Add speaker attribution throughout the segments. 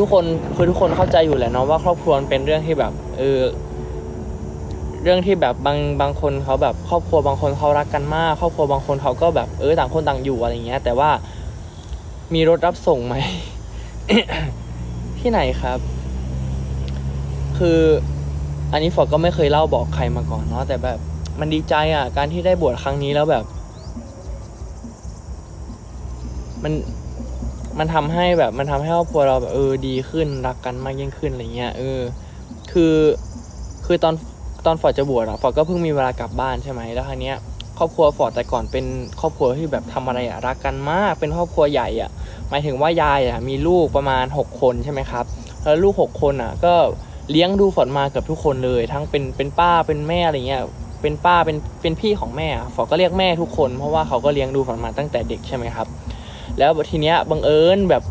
Speaker 1: ทุกคนคือทุกคนเข้าใจอยู่แหละเนาะว่าครอบครัวเป็นเรื่องที่แบบเออเรื่องที่แบบบางบางคนเขาแบบครอบครัวบางคนเขารักกันมาก ครอบครัวบางคนเขาก็แบบเออต่างคนต่างอยู่อะไรเงี้ย แต่ว่ามีรถรับส่งไหมที่ไหนครับ คืออันนี้ฟอร์ก็ไม่เคยเล่าบอกใครมาก่อนเนาะแต่แบบมันดีใจอะ การที่ได้บวชครั้งนี้แล้วแบบ มัน มันทำให้แบบมันทำให้ครอบครัวเราแบบเออดีขึ้นรักกันมากยิ่งขึ้นอะไรเงี้ยเออ คือคือตอนตอนฟอร์ดจะบวชอะฟอร์ดก็เพิ่งมีเวลากลับบ้านใช่ไหมแล้วครั้งเนี้ยครอบครัวฟอร์ดแต่ก่อนเป็นครอบครัวที่แบบทำอะไรอะรักกันมากเป็นครอบครัวใหญ่อะหมายถึงว่ายายอะมีลูกประมาณ 6 คนใช่ไหมครับแล้วลูก 6 คนอะก็เลี้ยงดูฟอร์ดมาเกือบทุกคนเลย ทั้งเป็นเป็นป้าเป็นแม่อะไรเงี้ยเป็นป้าเป็นเป็นพี่ของแม่อะฟอร์ดก็เรียกแม่ทุกคน เพราะว่าเขาก็เลี้ยงดูฟอร์ดมาตั้งแต่เด็กใช่ไหมครับ แล้วทีเนี้ยบังเอิญแบบ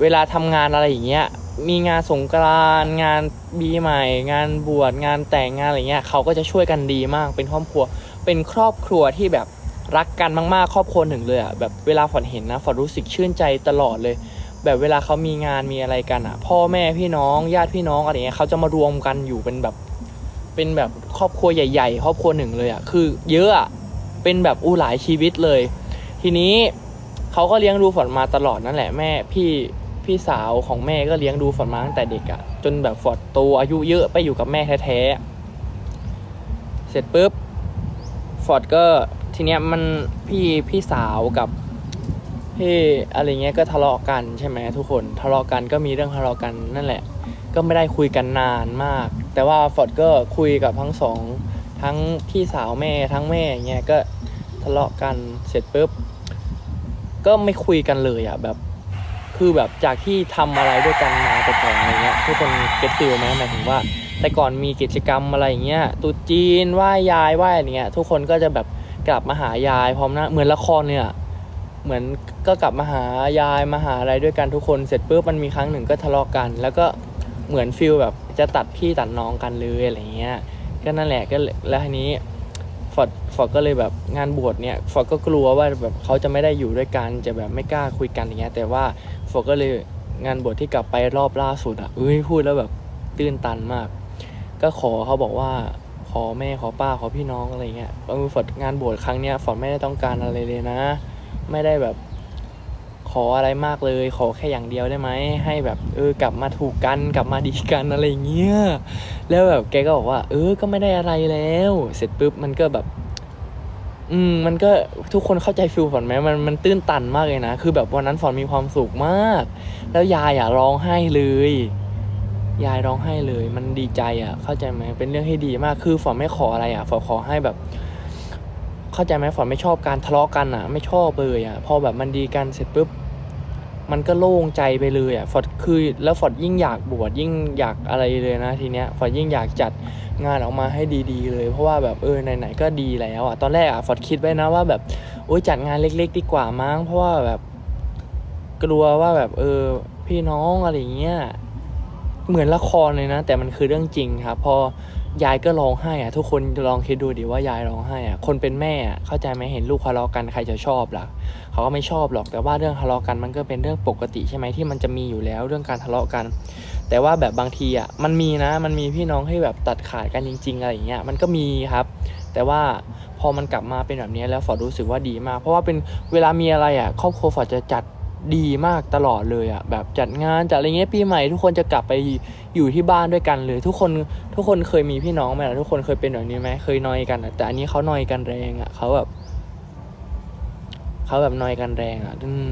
Speaker 1: เวลาทำงานอะไรอย่างเงี้ยมีงานสงกรานงานปีใหม่ งานบวชงานแต่งงานอะไรเงี้ยเขาก็จะช่วยกันดีมากเป็นครอบครัว เป็นครอบครัวที่แบบรักกันมากๆ ครอบครัวหนึ่งเลยอะแบบเวลาฝนเห็นนะฝนรู้สึกชื่นใจตลอดเลย แบบเวลาเขามีงานมีอะไรกันอะ พ่อแม่พี่น้องญาติพี่น้องอะไรเงี้ยเขาจะมารวมกันอยู่เป็นแบบ เป็นแบบครอบครัวใหญ่ ๆ ครอบครัวหนึ่งเลยอะคือ เยอะอะเป็นแบบอู้หลายชีวิตเลย ทีนี้ เขาก็เลี้ยงดูฝนมาตลอดนั่นแหละแม่พี่พี่สาวของแม่ก็เลี้ยงดูฝนมาตั้งแต่เด็กอะ่ะจนแบบฟอดโตอายุเยอะไปอยู่กับแม่แท้ๆเสร็จปุ๊บฟอร์ดก็ทีเนี้ยมันพี่พี่สาวกับพี่อะไรเงี้ยก็ทะเลาะกันใช่ไหมทุกคนทะเลาะกันก็มีเรื่องทะเลาะกันนั่นแหละ ก็ไม่ได้คุยกันนานมาก แต่ว่าฟอร์ดก็คุยกับทั้งสองทั้งพี่สาวแม่ทั้งแม่เงี้ยก็ทะเลาะกันเสร็จปุ๊บ ก็ไม่คุยกันเลยอะแบบคือแบบจากที่ทำอะไรด้วยกันมาแต่ก่อนอะไรเงี้ยทุกคนเก็ตฟิลไหมหมายถึงว่า แต่ก่อนมีกิจกรรมอะไรอย่างเงี้ยตรุษจีนไหว้ยายไหว้อะไรเงี้ยทุกคนก็จะแบบกลับมาหายายพร้อมหนะเหมือนละครเนี่ยเหมือนก็กลับมาหายายมาหาอะไรด้วยกันทุกคนเสร็จปุ๊บมันมีครั้งหนึ่งก็ทะเลาะกัน แล้วก็เหมือนฟิลแบบจะตัดพี่ตัดน้องกันเลยอะไรเงี้ยก็นั่นแหละก็เลยแล้วทีนี้ ฟอร์ดฟอร์ดก็เลยแบบงานบวชเนี่ยฟอร์ดก็กลัวว่าแบบเขาจะไม่ได้อยู่ด้วยกันจะแบบไม่กล้าคุยกันอย่างเงี้ย แต่ว่าฟอร์ดก็เลยงานบวชที่กลับไปรอบล่าสุดอะเอ้ยพูดแล้วแบบตื้นตันมาก ก็ขอเขาบอกว่าขอแม่ขอป้าขอพี่น้องอะไรเงี้ยเออฟอร์ดงานบวชครั้งเนี้ยฟอร์ดไม่ได้ต้องการอะไรเลยนะ ไม่ได้แบบ ขออะไรมากเลย ขอแค่อย่างเดียวได้ไหมให้แบบเออกลับมาถูกกันกลับมาดีกันอะไรเงี้ยแล้วแบบแกก็บอกว่า เออก็ไม่ได้อะไรแล้ว เสร็จปุ๊บมันก็แบบ อืมมันก็ทุกคนเข้าใจฟิลฝนไหมมันมันตื้นตันมากเลยนะคือแบบวันนั้นฝนมีความสุขมาก แล้วยายอะร้องไห้เลยยายร้องไห้เลย มันดีใจอะ เข้าใจไหมเป็นเรื่องที่ดีมาก คือฝนไม่ขออะไรอะฝนขอให้แบบ เข้าใจไหมฝนไม่ชอบการทะเลาะกันอะ ไม่ชอบเลยอะ พอแบบมันดีกันเสร็จปุ๊บ มันก็โล่งใจไปเลยอะฟอร์ดคือแล้วฟอร์ดยิ่งอยากบวชยิ่งอยากอะไรเลยนะทีเนี้ยฟอร์ดยิ่งอยากจัดงานออกมาให้ดีๆ เลย เพราะว่าแบบเออไหนๆก็ดีแล้วอะตอนแรกอะฟอร์ดคิดไว้นะว่าแบบโอ้ยจัดงานเล็ก ๆ ดีกว่ามั้งเพราะว่าแบบกลัวว่าแบบเออพี่น้องอะไรเงี้ยเหมือนละครเลยนะ แต่มันคือเรื่องจริงครับพอ ยายก็ร้องไห้อะทุกคนลองคิดดูดิว่ายายร้องไห้อะคนเป็นแม่อะเข้าใจไหมเห็นลูกทะเลาะกันใครจะชอบล่ะเขาก็ไม่ชอบหรอกแต่ว่าเรื่องทะเลาะกันมันก็เป็นเรื่องปกติใช่ไหมที่มันจะมีอยู่แล้วเรื่องการทะเลาะกัน แต่ว่าแบบบางทีอะมันมีนะมันมีพี่น้องที่แบบตัดขาดกันจริง ๆ อะไรอย่างเงี้ยมันก็มีครับ แต่ว่าพอมันกลับมาเป็นแบบนี้แล้วฟอร์ดรู้สึกว่าดีมาก เพราะว่าเป็นเวลามีอะไรอะครอบครัวฟอร์ดจะจัด ดีมากตลอดเลยอะแบบจัดงานจัดอะไรเงี้ยปีใหม่ ทุกคนจะกลับไปอยู่ที่บ้านด้วยกันเลย ทุกคนทุกคนเคยมีพี่น้องไหมล่ะทุกคนเคยเป็นแบบนี้ไหมเคยนอยกันอะแต่อันนี้เขานอยกันแรงอะเขาแบบเขาแบบนอยกันแรงอะอืม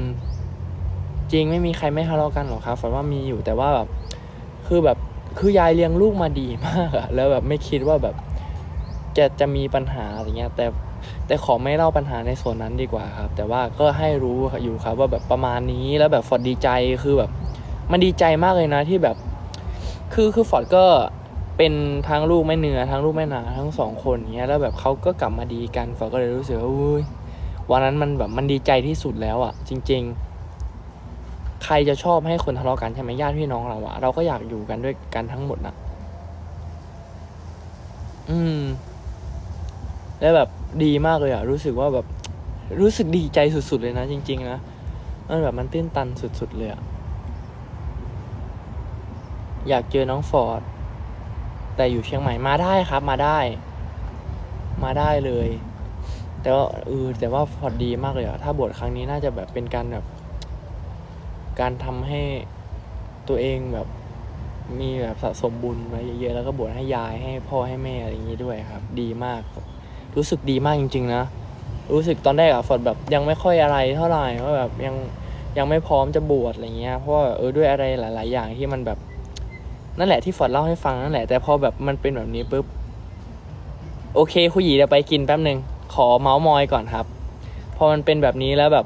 Speaker 1: จริงไม่มีใครไม่ทะเลาะกันหรอกครับฝนว่ามีอยู่แต่ว่าแบบคือแบบคือยายเลี้ยงลูกมาดีมากอะแล้วแบบไม่คิดว่าแบบจะจะมีปัญหาอะไรเงี้ย แต่ แต่ขอไม่เล่าปัญหาในส่วนนั้นดีกว่าครับ แต่ว่าก็ให้รู้อยู่ครับว่าแบบประมาณนี้แล้วแบบฟอร์ดดีใจคือแบบ มันดีใจมากเลยนะที่แบบ คือคือฟอร์ดก็เป็นทั้งลูกแม่เนื้อทั้งลูกแม่นาทั้งสองคนเงี้ยแล้วแบบเขาก็กลับมาดีกันฟอร์ดก็เลยรู้สึกว่าอุ้ยวันนั้นมันแบบมันดีใจที่สุดแล้วอะ่ะ จริง ๆ ใครจะชอบให้คนทะเลาะกันใช่ไหมญาติพี่น้องเราอะเราก็อยากอยู่กันด้วยกันทั้งหมดนะอืม แล้วแบบ ดีมากเลยอะ่ะรู้สึกว่าแบบรู้สึกดีใจสุดๆเลยนะจริง ๆ นะมันแบบมันตื้นตันสุดๆเลยอะ่ะอยากเจอน้องฟอร์ดแต่อยู่เชียงใหม่มาได้ครับ มาได้ มาได้เลย แต่ว่าเออแต่ว่าฟอร์ดดีมากเลยอะถ้าบวชครั้งนี้น่าจะแบบเป็นการแบบ การทำให้ตัวเองแบบมีแบบสะสมบุญไว้เยอะๆแล้วก็บวชให้ยายให้พ่อให้แม่อะไรอย่างนี้ด้วยครับ ดีมาก รู้สึกดีมากจริง ๆ นะ รู้สึกตอนแรกอะฟอร์ดแบบยังไม่ค่อยอะไรเท่าไหร่ว่าแบบยังยังไม่พร้อมจะบวชอะไรเงี้ยเพราะว่าเออด้วยอะไรหลาย ๆ อย่างที่มันแบบ นั่นแหละที่ฟอร์ดเล่าให้ฟังนั่นแหละแต่พอแบบมันเป็นแบบนี้ปุ๊บโอเคคุยหยีเดี๋ยวไปกินแป๊บหนึ่งขอเมาส์มอยก่อนครับ พอมันเป็นแบบนี้แล้วแบบ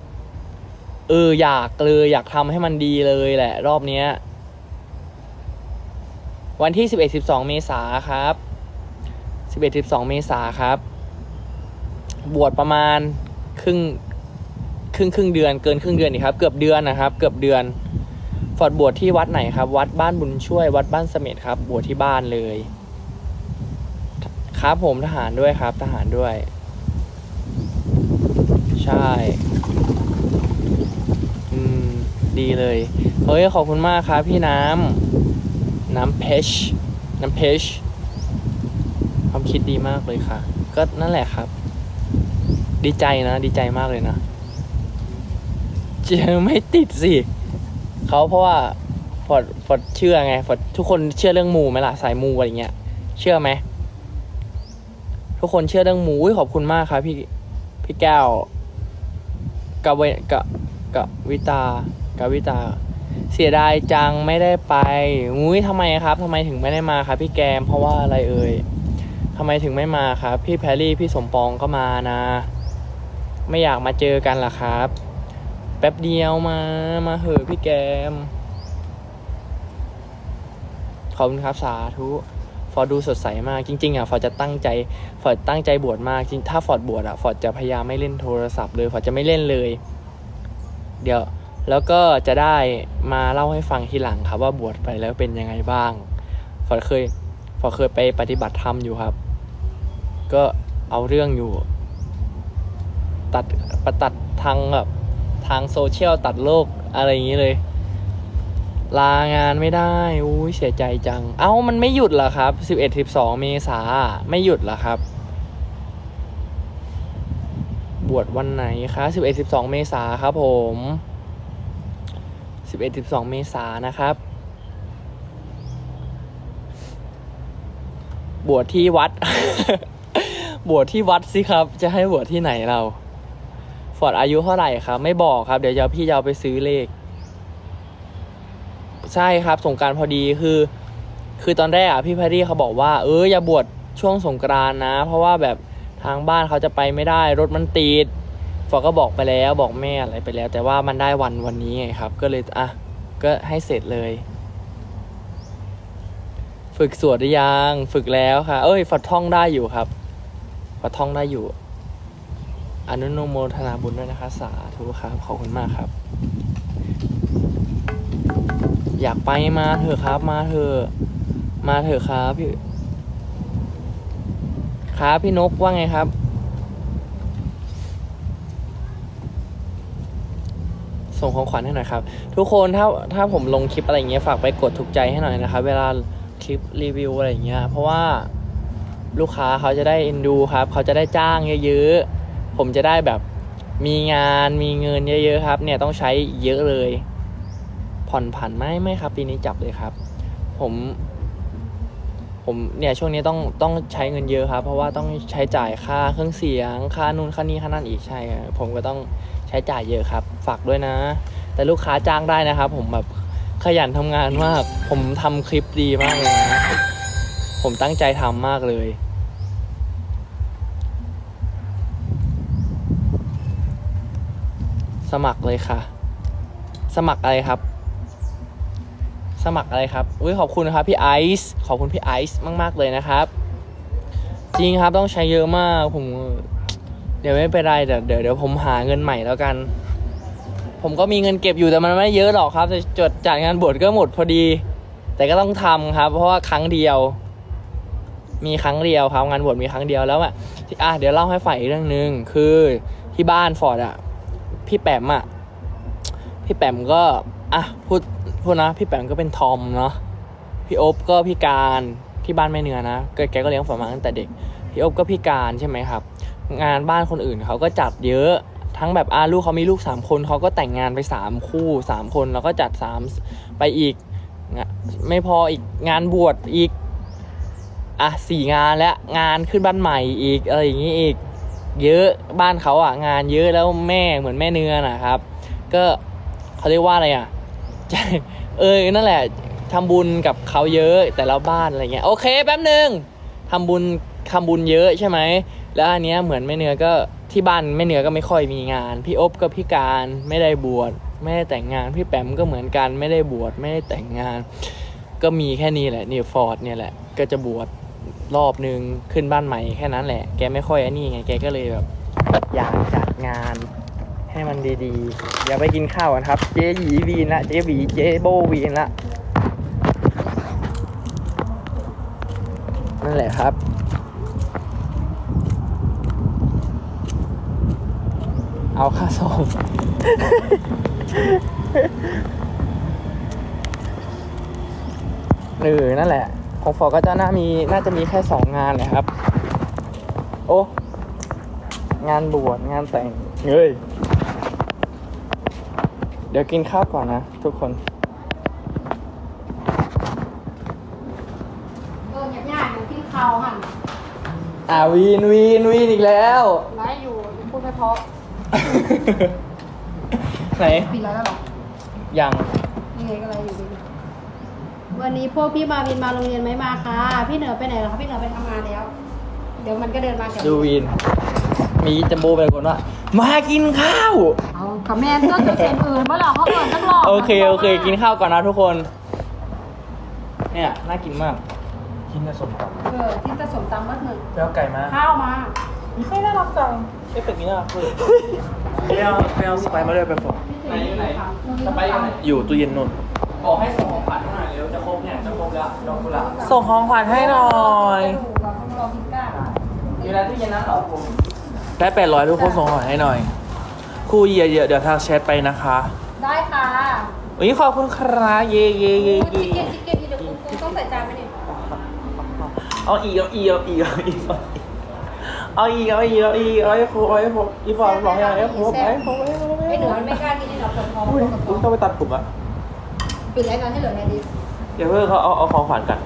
Speaker 1: เอออยากเลยอยากทำให้มันดีเลยแหละ รอบเนี้ยวันที่สิบเอ็ดสิบสองเมษาครับสิบเอ็ดสิบสองเมษาครับ บวชประมาณครึ่งครึ่งครึ่งเดือนเกินครึ่งเดือนนี่ครับ เกือบเดือนนะครับ เกือบเดือน ฟอร์ดบวชที่วัดไหนครับ วัดบ้านบุญช่วย วัดบ้านเสม็ดครับ บวชที่บ้านเลย ครับผมทหารด้วยครับ ทหารด้วย ใช่อืมดีเลยเฮ้ยขอบคุณมากครับพี่น้ำน้ำเพชน้ำเพชความคิดดีมากเลยค่ะ ก็นั่นแหละครับ ดีใจนะ ดีใจมากเลยนะเจอไม่ติดสิเขาเพราะว่าฟอดฟอดเชื่อไงฟอดทุกคนเชื่อเรื่องมูไหมล่ะสายมูอะไรเงี้ย เชื่อไหมทุกคนเชื่อเรื่องมูอุ๊ยขอบคุณมากครับ พี่พี่แก้วกับเวกับกับวิตากับวิตา เสียดายจังไม่ได้ไปอุ้ยทำไมครับทำไมถึงไม่ได้มาครับ พี่แกมเพราะว่าอะไรเอ่ยทำไมถึงไม่มาครับ พี่แพรรี่พี่สมปองก็มานะ ไม่อยากมาเจอกันล่ะครับ แป๊บเดียวมา มาเหอะพี่แกม ขอบคุณครับสาธุฟอร์ดูสดใสมากจริง ๆอะฟอร์ดจะตั้งใจฟอร์ดตั้งใจบวชมากจริงถ้าฟอร์ดบวชอะฟอร์ดจะพยายามไม่เล่นโทรศัพท์เลยฟอร์ดจะไม่เล่นเลย เดี๋ยวแล้วก็จะได้มาเล่าให้ฟังทีหลังครับ ว่าบวชไปแล้วเป็นยังไงบ้างฟอร์ดเคยฟอร์ดเคยไปปฏิบัติธรรมอยู่ครับ ก็เอาเรื่องอยู่ ตัดประตัดทางแบบทางโซเชียลตัดโลกอะไรอย่างนี้เลย ลางานไม่ได้อุ้ยเสียใจจัง เอ้ามันไม่หยุดเหรอครับสิบเอ็ดสิบสองเมษาไม่หยุดเหรอครับ บวชวันไหนคะสิบเอ็ดสิบสองเมษาครับผมสิบเอ็ดสิบสองเมษานะครับ บวชที่วัด บวชที่วัดสิครับ จะให้บวชที่ไหนเรา ฟอร์ดอายุเท่าไหร่ครับ ไม่บอกครับ เดี๋ยวจะพี่จะเอาไปซื้อเลข ใช่ครับสงการพอดีคือ คือตอนแรกอะพี่แพรรี่เขาบอกว่า เอออย่าบวชช่วงสงกรานนะ เพราะว่าแบบทางบ้านเขาจะไปไม่ได้รถมันติดฟอร์ดก็บอกไปแล้วบอกแม่อะไรไปแล้ว แต่ว่ามันได้วันวันนี้ไงครับ ก็เลยอะก็ให้เสร็จเลย ฝึกสวดหรือยัง ฝึกแล้วค่ะ เอ้ยฟอร์ดท่องได้อยู่ครับฟอร์ดท่องได้อยู่ อนุโมทนาบุญด้วยนะคะ สาธุครับ ขอบคุณมากครับ อยากไปมาเถอะครับ มาเถอะมาเถอะครับพี่ครับพี่นกว่าไงครับ ส่งของขวัญให้หน่อยครับ ทุกคนถ้าถ้าผมลงคลิปอะไรเงี้ยฝากไปกดถูกใจให้หน่อยนะครับ เวลาคลิปรีวิวอะไรเงี้ยเพราะว่าลูกค้าเขาจะได้เอ็นดูครับ เขาจะได้จ้างเยอะๆ ผมจะได้แบบมีงานมีเงินเยอะๆครับ เนี่ยต้องใช้เยอะเลย ผ่อนผันไหมไม่ครับ ปีนี้จับเลยครับ ผม ผมเนี่ยช่วงนี้ต้องต้องใช้เงินเยอะครับ เพราะว่าต้องใช้จ่ายค่าเครื่องเสียง ค่านู่นค่านี่ค่านั่นอีกใช่ผมก็ต้องใช้จ่ายเยอะครับ ฝากด้วยนะ แต่ลูกค้าจ้างได้นะครับ ผมแบบขยันทำงานมาก ผมทำคลิปดีมากเลยนะ ผมตั้งใจทำมากเลย สมัครเลยค่ะ สมัครอะไรครับ สมัครอะไรครับอุ้ยขอบคุณนะครับพี่ไอซ์ขอบคุณพี่ไอซ์มาก ๆ เลยนะครับ จริงครับต้องใช้เยอะมากผม เดี๋ยวไม่เป็นไรเดี๋ยวเดี๋ยวเดี๋ยวผมหาเงินใหม่แล้วกัน ผมก็มีเงินเก็บอยู่แต่มันไม่เยอะหรอกครับแต่จดจัดงานบวชก็หมดพอดี แต่ก็ต้องทำครับ เพราะว่าครั้งเดียว มีครั้งเดียวครับงานบวชมีครั้งเดียวแล้วอะที่อะเดี๋ยวเล่าให้ฝ่ายอีกเรื่องหนึ่งคือที่บ้านฟอร์ดอะ พี่แปมอะพี่แปมก็อะพูดพูดนะ พี่แปมก็เป็นทอมเนาะพี่อบก็พิการที่บ้านแม่เนื้อนะแกแกก็เลี้ยงฝอมาตั้งแต่เด็กพี่อบก็พิการใช่ไหมครับ งานบ้านคนอื่นเขาก็จัดเยอะทั้งแบบอาลูกเขามีลูกสามคนเขาก็แต่งงานไปสามคู่สามคนแล้วก็จัดสามไปอีก ไม่พออีกงานบวชอีก อะสี่งานแล้วงานขึ้นบ้านใหม่อีกอะไรอย่างนี้อีก เยอะบ้านเขาอะงานเยอะแล้วแม่เหมือนแม่เนื้อนะครับ ก็เขาเรียกว่าอะไรอะเออนั่นแหละทำบุญกับเขาเยอะแต่ละบ้านอะไรเงี้ยโอเคแป๊บหนึ่งทำบุญทำบุญเยอะใช่ไหมแล้วอันเนี้ยเหมือนแม่เนื้อก็ที่บ้านแม่เนื้อก็ไม่ค่อยมีงาน พี่อบก็พิการไม่ได้บวชไม่ได้แต่งงานพี่แปมก็เหมือนกันไม่ได้บวชไม่ได้แต่งงาน ก็มีแค่นี้แหละเนี่ยฟอร์ดเนี่ยแหละก็จะบวช รอบนึงขึ้นบ้านใหม่แค่นั้นแหละ แกไม่ค่อยอันนี้ไง แกก็เลยแบบอยากจัดงาน ให้มันดีๆ เดี๋ยวไปกินข้าวกันครับ เจ๊หยีวีนละเจ๊หวีเจ๊โบวีนละนั่นแหละครับเอาค่าส่งเออนั่นแหละ ของฟอก็จะน่ามีน่าจะมีแค่สองงานเลยครับ โอ้งานบวชงานแต่งเฮ้ยเดี๋ยวกินข้าวก่อนนะ ทุกคน
Speaker 2: เอออยากย่างอยู่ที่เขาหัน
Speaker 1: อ่าวีนวีนวีนอีกแล้ว
Speaker 2: ไลฟ์อยู่พูดไม่เพราะ
Speaker 1: ไหน
Speaker 2: ปิดแล้วเหรอ
Speaker 1: ยัง
Speaker 2: ยังไงก็ไลฟ์อยู่ดี วันนี้พวกพี่มาวินมาโรงเรียนไหมมาค่ะพี่เหนือไปไหนแล้วคะพี่เหนือไปทำงานแล้ว เดี๋ยวมันก็เดินมาแถว
Speaker 1: ดูวีนมีจัมโบ้ไปก่อนว่า มากินข้าว
Speaker 2: เอากับแม่ก็จะเซ็นอื่นเมื่อหรอเขาเปิดตั้งหลอก
Speaker 1: โอเค โอเค กินข้าวก่อนนะทุกคน เนี่ยน่ากินมาก
Speaker 3: กินกับสมต
Speaker 2: เออที่จะสมตำมัดหนึ่งำ
Speaker 3: ไปเอาไก่มา
Speaker 2: ข้าวมา
Speaker 1: ไม่น่ารักจังเอฟเฟกต์นี้น่ารักเลย
Speaker 3: ไปเอาไปเอาสไปซ์มาด้วยไปฝก
Speaker 1: ไหนไหนสไปซ์อยู่ไหน
Speaker 3: อยู่ตู้เย็นนู่น
Speaker 1: บอกให้ส่งของขวัญให้หน่อยเร็วจะครบเนี่ยจะครบแล้วดอกกุหลาบ
Speaker 3: ส่งของขวัญให้หน่อย
Speaker 2: เราต้องรอพิซซ่า
Speaker 1: มีอะไรที่เย็นนั้นเหรอผม
Speaker 3: ได้แปดร้อยทุกคนส่งของขวัญให้หน่อยครูเยียเดี๋ยวเดี๋ยวทางแชทไปนะคะ
Speaker 2: ได้ค่ะ
Speaker 3: วันนี้ขอบคุณครับเย่เย่เย่
Speaker 2: ชิ
Speaker 3: เย่
Speaker 2: คเก้นชิคเก้นเดี๋ยวคุณครูต้องใส่จานไหมเนี่ย
Speaker 3: เอาอีกเอาอีกเอาอีกเอาอีกเอาอีกเอาอีกเอาอีกเอาให้ครูเอาให้ครูอีฟองบอกให้ให้ครูให้ครูให้ครู
Speaker 2: ไอ้เหนือมันไม่กล้ากินไอ้เหนือปวดท้อง
Speaker 3: อุ้ยอุ้ยต้องไปตัดผมอะ
Speaker 2: ปิดรายการให้เหลือแค่นี้
Speaker 3: เดี๋ยวเพื่อนเขาเอาเอาของขวัญกัน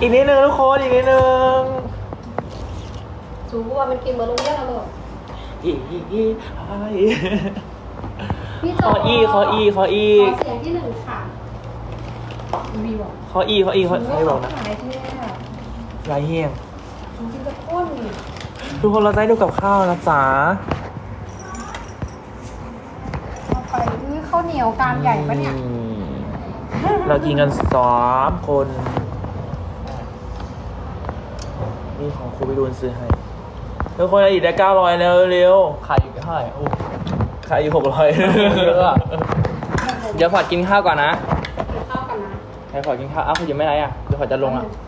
Speaker 3: อีกนิดนึงทุกคนอีกนิดนึง
Speaker 2: สูงกว่ามันกินเหมือนโรงเรียนเราเลย
Speaker 3: อีกอีกอีกไอ
Speaker 2: พี่
Speaker 3: ขออีขออีขออี
Speaker 2: ขอเสียงที่หนึ่งค่ะวีบอก
Speaker 3: ขออีขออีขอให้บอกนะ
Speaker 2: ขายที่
Speaker 3: ลายเฮียง
Speaker 2: จริงๆจะข้น
Speaker 3: ทุกคนเราจะได้ดูกับข้าวนะจ๊ะา
Speaker 2: วเหนียวกามใหญ่ปะเนี่ย
Speaker 3: อืมเรากินกันสามคน นี่ของครูไปดูนซื้อให้ทุกคนอีกได้เก้าร้อยแล้วเร็ว
Speaker 1: ขายอยู่เท่าไหร่โอ้
Speaker 3: ขายอยู่หกร้อย
Speaker 1: เยอะอะเดี๋ยวพอดกินข้าวก่อนนะ
Speaker 2: กินข้าวกันนะ
Speaker 1: ให้พอดกินข้าว อ้าวคุณยังไม่ไรอะ เดี๋ยวพอดจะลงอะ
Speaker 2: แ